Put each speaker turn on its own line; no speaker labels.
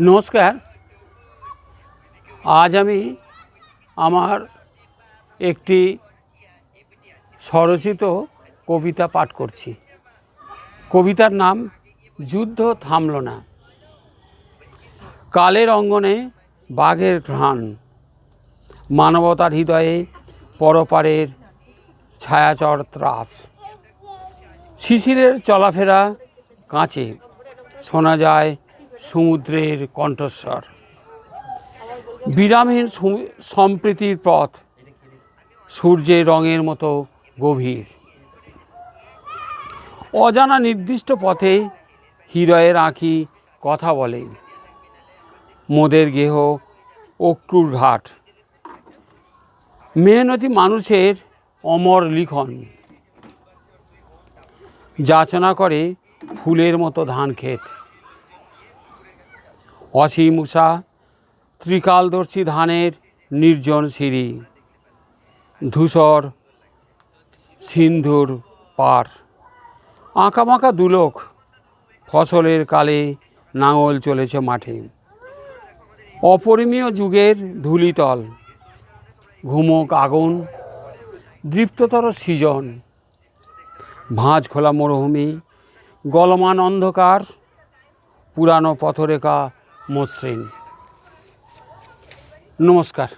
নমস্কার। আজ আমি আমার একটি স্বরচিত কবিতা পাঠ করছি। কবিতার নাম যুদ্ধ থামল না। কালের অঙ্গনে বাঘের ঘ্রাণ। মানবতার হৃদয়ে পরপারের ছায়াচর ত্রাস। শিশিরের চলাফেরা কাঁচে। শোনা যায় সমুদ্রের কণ্ঠস্বর। বিরামহীন সম্প্রীতির পথ সূর্যের রঙের মতো গভীর। অজানা নির্দিষ্ট পথে হৃদয়ের আঁকি কথা বলে। মোদের গেহ অক্রুর ঘাট। মেহনতি মানুষের অমর লিখন। যাচনা করে ফুলের মতো ধান ক্ষেত অসীম উষা, ত্রিকালদর্শী ধানের নির্জন সিঁড়ি, ধূসর সিন্ধুর পার। আঁকাবাঁকা দুলোক ফসলের কালে নাঙল চলেছে মাঠে। অপরিমেয় যুগের ধুলিতল, ঘুমক আগুন, দৃপ্ততর সৃজন। ভাঁজ খোলা মরুভূমি, গলমান অন্ধকার, পুরানো পথরেখা মসৃণ। নমস্কার।